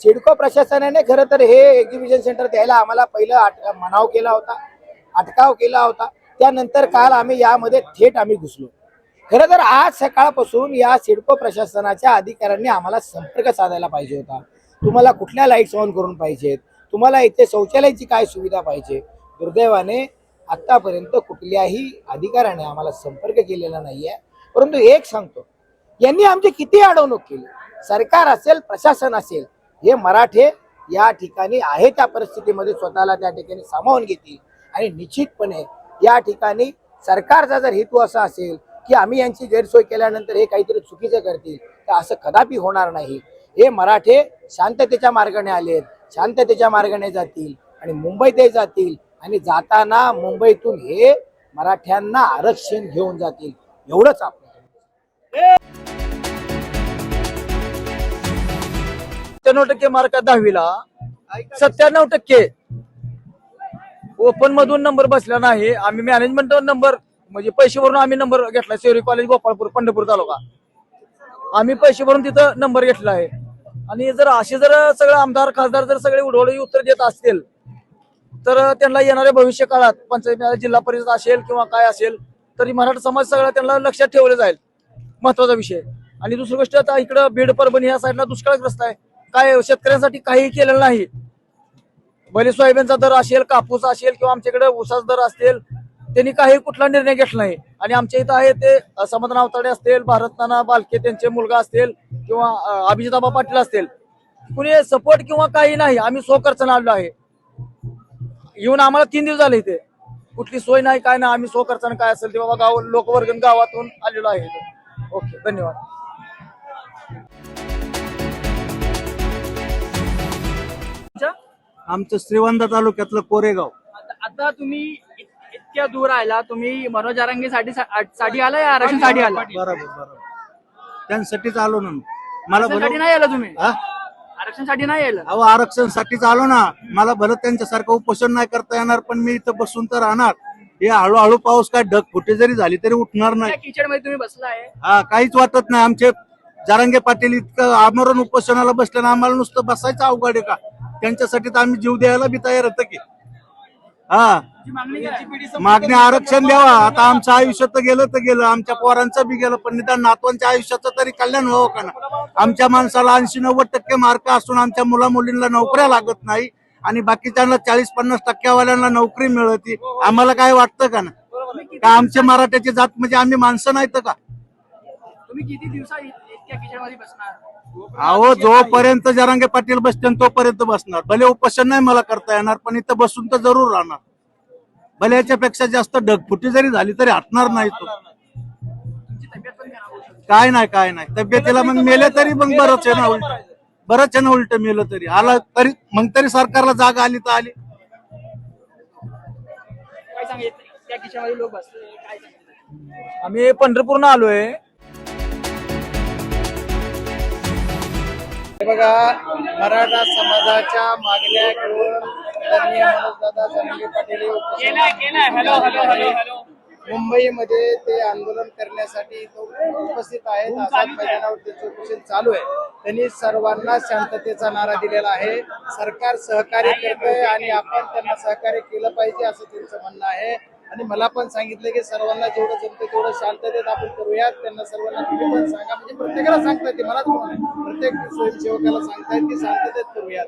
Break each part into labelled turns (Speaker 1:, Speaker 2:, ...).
Speaker 1: सिडको प्रशासनाने खरं तर हे एक्झिबिशन सेंटर द्यायला आम्हाला पहिलं आट मनाव केला होता अटकाव केला होता. त्यानंतर काल आम्ही यामध्ये थेट आम्ही घुसलो. खरं तर आज सकाळपासून या सिडको प्रशासनाच्या अधिकाऱ्यांनी आम्हाला संपर्क साधायला पाहिजे होता. तुम्हाला कुठल्या लाईट्स ऑन करून पाहिजेत? तुम्हाला इथे शौचालयाची काय सुविधा पाहिजे? दुर्दैवाने आतापर्यंत कुठल्याही अधिकाऱ्याने आम्हाला संपर्क केलेला नाहीये. परंतु एक सांगतो यांनी आमची किती अडवणूक केली? सरकार असेल प्रशासन असेल हे मराठे या ठिकाणी आहे त्या परिस्थितीमध्ये स्वतःला त्या ठिकाणी सामावून घेतील. आणि निश्चितपणे या ठिकाणी सरकारचा जर हेतू असा असेल की आम्ही यांची गैरसोय केल्यानंतर हे काहीतरी चुकीचं करतील तर असं कदापि होणार नाही. हे मराठे शांततेच्या मार्गाने आलेत शांततेच्या मार्गाने जातील आणि मुंबईतही जातील आणि जाताना मुंबईतून हे मराठ्यांना आरक्षण घेऊन जातील. एवढंच आपण
Speaker 2: सत्त्याण्णव टक्के मार्क दहावीला. सत्त्याण्णव टक्के. ओपन मधून नंबर बसला नाही. आम्ही मॅनेजमेंट नंबर म्हणजे पैसे भरून आम्ही नंबर घेतला. शेवरी कॉलेज गोपाळपूर पंढरपूर तालुका. आम्ही पैसे भरून तिथं नंबर घेतला आहे. आणि जर असे जर सगळे आमदार खासदार जर सगळे उडवळी उत्तर देत असतील तर त्यांना येणाऱ्या भविष्य काळात पंचायत जिल्हा परिषद असेल किंवा काय असेल तरी मराठा समाज सगळा त्यांना लक्षात ठेवलं जाईल. महत्त्वाचा विषय. आणि दुसरी गोष्ट आता इकडं बीड परभणी या साईडला दुष्काळग्रस्त आहे. काय शेतकऱ्यांसाठी काही केलेलं नाही. भले सोयाबीनचा दर असेल कापूस असेल किंवा आमच्याकडे ऊसाचा दर असेल त्यांनी काही कुठला निर्णय घेतला नाही. आणि आमच्या इथं आहे ते समाधान अवताडे असतील भारत नाना बालके त्यांचे मुलगा असतील किंवा अभिजिताबा पाटील असतील. कुणी सपोर्ट किंवा काही नाही आम्ही स्वखर्चाने आलो आहे. येऊन आम्हाला तीन दिवस झाले इथे. कुठली सोय नाही काय नाही आम्ही स्वखर्चाने काय असेल ते बाबा गाव लोकवर्गन गावातून आलेलो आहे. ओके धन्यवाद.
Speaker 3: आमचं श्रीवंत तालुक्यातलं कोरेगाव.
Speaker 4: आता- आता तुम्ही इत- इतक्या दूर आला तुम्ही मनोज आरंगेसाठी साठी आला या आरक्षणसाठी आला?
Speaker 3: बरोबर बरोबर. त्यांसाठीच आलो ना मी. मला भलं
Speaker 4: नाही आला तुम्ही?
Speaker 3: हा?
Speaker 4: आरक्षणसाठी नाही आला?
Speaker 3: अहो आरक्षणसाठीच आलो ना. मला भलं त्यांच्यासारखं उपोषण नाही करता येणार पण मी इथं बसून तर राहणार. हे हळूहळू पाऊस काय ढगफुटी जरी झाली तरी उठणार नाही.
Speaker 4: किचडमध्ये तुम्ही बसलाय
Speaker 3: हा काहीच वाटत नाही. आमचे जारंगे पाटील इतकं आमरण उपोषणाला बसले ना आम्हाला नुसतं बसायचं अवघड आहे का? त्यांच्यासाठी तर आम्ही जीव द्यायला बी तयार होतं की. हा.
Speaker 4: मागणी
Speaker 3: आरक्षण द्यावा. आता आमचं आयुष्य तर गेलं तर गेलं. आमच्या पोरांचं बी गेलं पण निदान नातवांच्या आयुष्याचं तरी कल्याण व्हावं का ना? आमच्या माणसाला ऐंशी नव्वद टक्के मार्क असून आमच्या मुला मुलींना नोकऱ्या लागत नाही आणि बाकीच्यांना चाळीस पन्नास टक्क्यावाल्यांना नोकरी मिळती. आम्हाला काय वाटतं का ना? का आमच्या मराठ्याची जात म्हणजे आम्ही माणसं नाहीत का?
Speaker 4: तुम्ही किती दिवसा इत- इतक्या बसणार?
Speaker 3: अहो जोपर्यंत जरांगे पाटील बसतील तोपर्यंत बसणार. भले उपोषण नाही मला करता येणार पण इथं बसून तर जरूर राहणार. भले याच्यापेक्षा जास्त ढगफुटी जरी झाली तरी हटणार नाही तो. काय नाही काय नाही. तब्येतीला मग मेले तरी मग बरंच आहे ना उलट. बरंच आहे ना उलट मेलं तरी. आला तरी मग तरी सरकारला जागा आली तर आली.
Speaker 2: आम्ही पंढरपूरनं आलोय.
Speaker 1: हे बघा मराठा समाजाच्या मागण्या घेऊन मनोजदादा पाटील हे मुंबईमध्ये ते आंदोलन करण्यासाठी इथं उपस्थित आहेत. आझाद उपोषण चालू आहे. त्यांनी सर्वांना शांततेचा नारा दिलेला आहे. सरकार सहकार्य करतंय आणि आपण त्यांना सहकार्य केलं पाहिजे असं त्यांचं म्हणणं आहे. आणि मला पण सांगितलं की सर्वांना जेवढं जमतं तेवढं शांततेत आपण करूयात. त्यांना सर्वांना तुम्ही पण सांगा. म्हणजे प्रत्येकाला सांगताय ते मलाच म्हणून प्रत्येक स्वयंसेवकाला सांगतायत की शांततेत करूयात.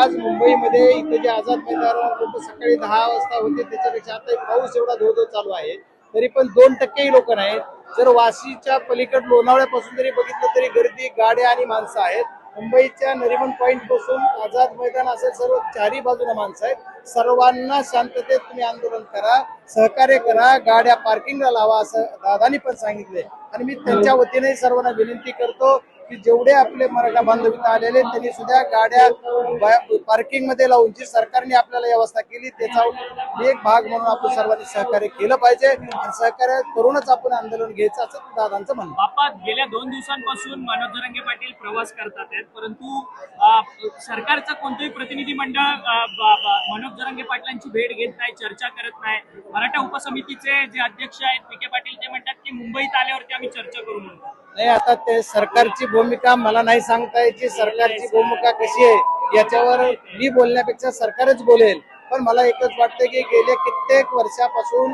Speaker 1: आज मुंबईमध्ये इथे जे आझाद मैदानावर लोक सकाळी दहा वाजता होते त्याच्यापेक्षा आता पाऊस एवढा धो धो चालू आहे तरी पण दोन टक्केही लोक नाहीत. जर वाशीच्या पलीकड लोणावळ्यापासून जरी बघितलं तरी गर्दी गाड्या आणि माणसं आहेत. मुंबईच्या नरिमन पॉईंटपासून आझाद मैदान असे सर्व चारी बाजूला माणसं आहेत. सर्वांना शांततेत तुम्ही आंदोलन करा सहकार्य करा गाड्या पार्किंगला लावा असं दादानी पण सांगितले आणि मी त्यांच्या वतीने सर्वांना विनंती करतो की जेवढे आपले मराठा बांधव आलेले आहेत, त्यांनी सुद्धा गाड्या पार्किंगमध्ये लावून जी सरकारने आपल्याला व्यवस्था केली त्याचा एक भाग म्हणून आपण सर्वांनी सहकार्य केलं पाहिजे. आणि सहकार्य करूनच आपण आंदोलन घ्यायचं असं दादांचं म्हणणं
Speaker 4: बापा गेल्या दोन दिवसांपासून मनोज जरांगे पाटील प्रवास करतात परंतु सरकारचं कोणतंही प्रतिनिधी मंडळ मनोज जरांगे पाटलांची भेट घेत नाही चर्चा करत नाही. मराठा उपसमितीचे जे अध्यक्ष आहेत विखे पाटील ते म्हणतात की मुंबईत आल्यावरती आम्ही चर्चा करू म्हणतो
Speaker 1: नाही आता ते सरकारची भूमिका मला नाही सांगता यायची सरकारची भूमिका कशी आहे याच्यावर मी बोलण्यापेक्षा सरकारच बोलेल. पण मला एकच वाटतं की गेल्या कित्येक वर्षापासून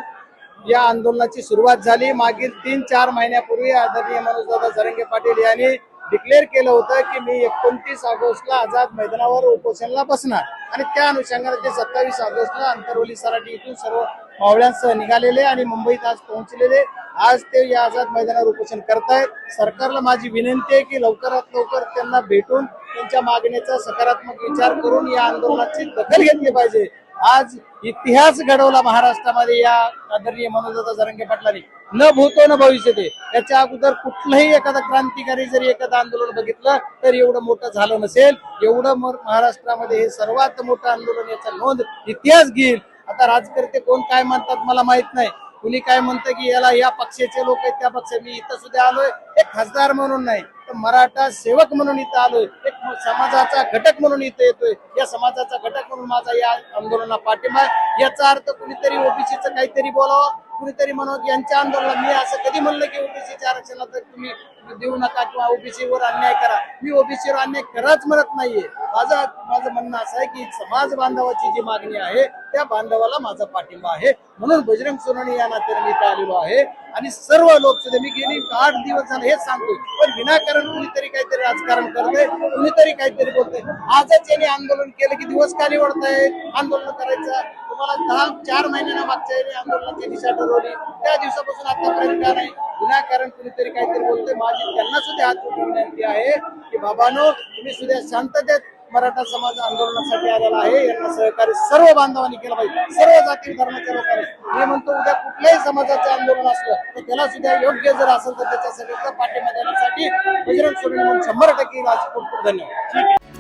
Speaker 1: या आंदोलनाची सुरुवात झाली. मागील तीन चार महिन्यापूर्वी आदरणीय मनोजदादा जरंगे पाटील यांनी डिक्लेअर केलं होतं की मी एकोणतीस ऑगस्टला आझाद मैदानावर उपोषणला बसणार. आणि त्या अनुषंगाने ते सत्तावीस ऑगस्टला अंतरवली सराटी इथून सर्व मावळ्यांसह निघालेले आणि मुंबईत आज पोहोचलेले. आज ते या आझाद मैदानावर उपोषण करतायत. सरकारला माझी विनंती आहे की लवकरात लवकर त्यांना भेटून त्यांच्या मागणीचा सकारात्मक विचार करून या आंदोलनाची दखल घेतली पाहिजे. आज इतिहास घडवला महाराष्ट्रामध्ये या आदरणीय मनोजदादा जरंगे पाटलांनी. न भूतो न भविष्यते. त्याच्या अगोदर कुठलंही एखादा क्रांतिकारी जरी एखादं आंदोलन बघितलं तर एवढं मोठं झालं नसेल. एवढं महाराष्ट्रामध्ये हे सर्वात मोठं आंदोलन याचा नोंद इतिहास घेईल. आता राजकर्ते कोण काय म्हणतात मला माहीत नाही. कुणी काय म्हणतं की याला या पक्षाचे लोक आहेत त्या पक्ष मी इथं सुद्धा आलोय एक खासदार म्हणून नाही तर मराठा सेवक म्हणून इथं आलोय एक समाजाचा घटक म्हणून इथं येतोय. या समाजाचा घटक म्हणून माझा या आंदोलनाला पाठिंबा आहे. याचा अर्थ कुणीतरी ओबीसीचं काहीतरी बोलावं कुणीतरी म्हणावं की यांच्या आंदोलनाला मी असं कधी म्हणलं की ओबीसीच्या आरक्षणाला तर तुम्ही देऊ नका किंवा ओबीसी वर अन्याय करा. मी ओबीसी वर अन्याय कराच म्हणत नाहीये. माझं माझं म्हणणं असं आहे की समाज बांधवाची जी मागणी आहे त्या बांधवाला माझा पाठिंबा आहे. म्हणून बजरंग सोनवणे या नात्याने मी आलेलो आहे. आणि सर्व लोक सुद्धा मी गेली आठ दिवस झाले हेच सांगतोय. पण विनाकारण कुणीतरी काहीतरी राजकारण करतंय कुणीतरी काहीतरी बोलतंय. आजच यांनी आंदोलन केलं की दिवस का निवडताय आंदोलन करायचं? तुम्हाला दहा चार महिन्यांना मागच्या आंदोलनाची दिशा ठरवली त्या दिवसापासून आतापर्यंत का नाही. विनाकारण कुणीतरी काहीतरी बोलतोय. माझी त्यांना सुद्धा हात विनंती आहे की बाबानो तुम्ही सुद्धा शांततेत मराठा समाज आंदोलनासाठी आलेला आहे. यांना सहकार्य सर्व बांधवांनी केलं पाहिजे. सर्व जाती धर्माच्या लोकांनी मी म्हणतो उद्या कुठल्याही समाजाचं आंदोलन असलं तर त्याला सुद्धा योग्य जर असेल तर त्याच्यासाठी पाठिंबा देण्यासाठी बजरंग सोडून म्हणून शंभर टक्के खूप खूप धन्यवाद.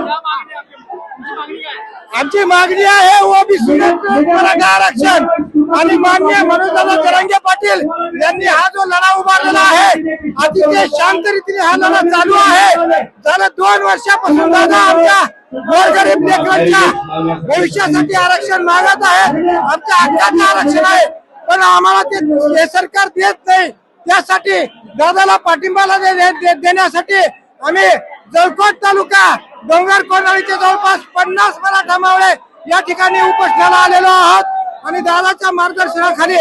Speaker 5: या मागण्या तुमची मागणी काय
Speaker 6: आमची मागणी आहे ओबीसी आरक्षण. आणि मान्य मनोजदादा जरांगे पाटील यांनी हा जो लढा उभारलेला आहे अतिशय शांत रीतीने हा लढा चालू आहे. झालं दोन वर्षापासून दादा आमच्या गोरगरीब लेकरांच्या भविष्यासाठी आरक्षण मागत आहे. आमच्या हक्काचं आरक्षण आहे. पण आम्हाला ते सरकार देत नाही. त्यासाठी दादाला पाठिंबाला दे- देण्यासाठी आम्ही जळकोट तालुका डोंगर कोंडाळीचे जवळपास पन्नास मराठा मावळे या ठिकाणी उपोषणाला आलेलो आहोत. आणि दादाच्या मार्गदर्शनाखाली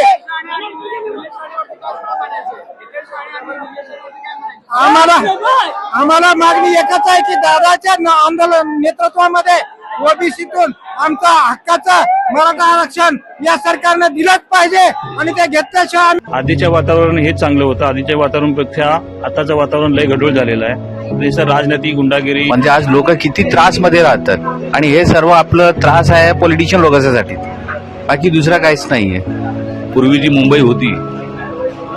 Speaker 6: आम्हाला आम्हाला मागणी एकच आहे की दादाच्या आंदोलन नेतृत्वामध्ये ओबीसीतून आमचा हक्काचं मराठा आरक्षण या सरकारनं दिलंच पाहिजे आणि ते घेतल्याशिवाय
Speaker 7: आधीच्या वातावरण हे चांगलं होतं. आधीच्या वातावरणापेक्षा आताचं वातावरण लय गढूळ झालेलं आहे. देशात राजनीती गुंडागिरी
Speaker 8: म्हणजे आज लोक किती त्रासमध्ये राहतात. आणि हे सर्व आपलं त्रास आहे पॉलिटिशियन लोकांसाठी बाकी दुसरा काहीच नाहीये.
Speaker 7: पूर्वी जी मुंबई होती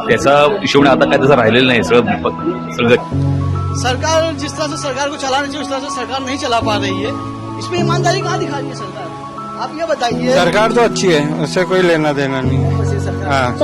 Speaker 7: त्याचा हिशोब आता काय तसं राहिलेलं नाही सगळं सगळं
Speaker 9: सरकार जिस तरह से सरकार को चलाना चाहिए उस तरह से सरकार नहीं चला पा रही है। इसमें ईमानदारी कहाँ दिखा रही है सरकार। आप ये बताइए।
Speaker 10: सरकार तो अच्छी है उससे कोई लेना देना नहीं। हाँ।